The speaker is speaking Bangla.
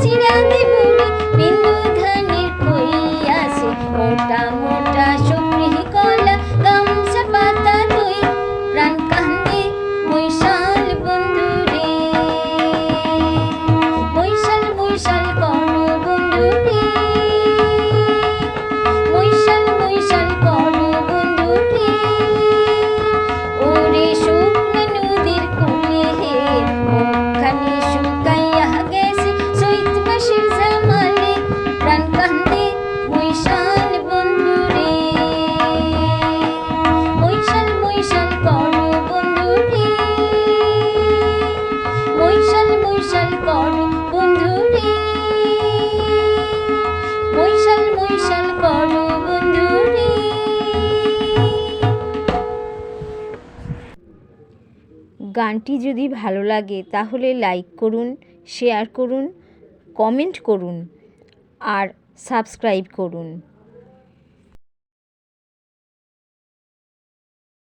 今天的 গানটি যদি ভালো লাগে তাহলে লাইক করুন শেয়ার করুন কমেন্ট করুন আর সাবস্ক্রাইব করুন।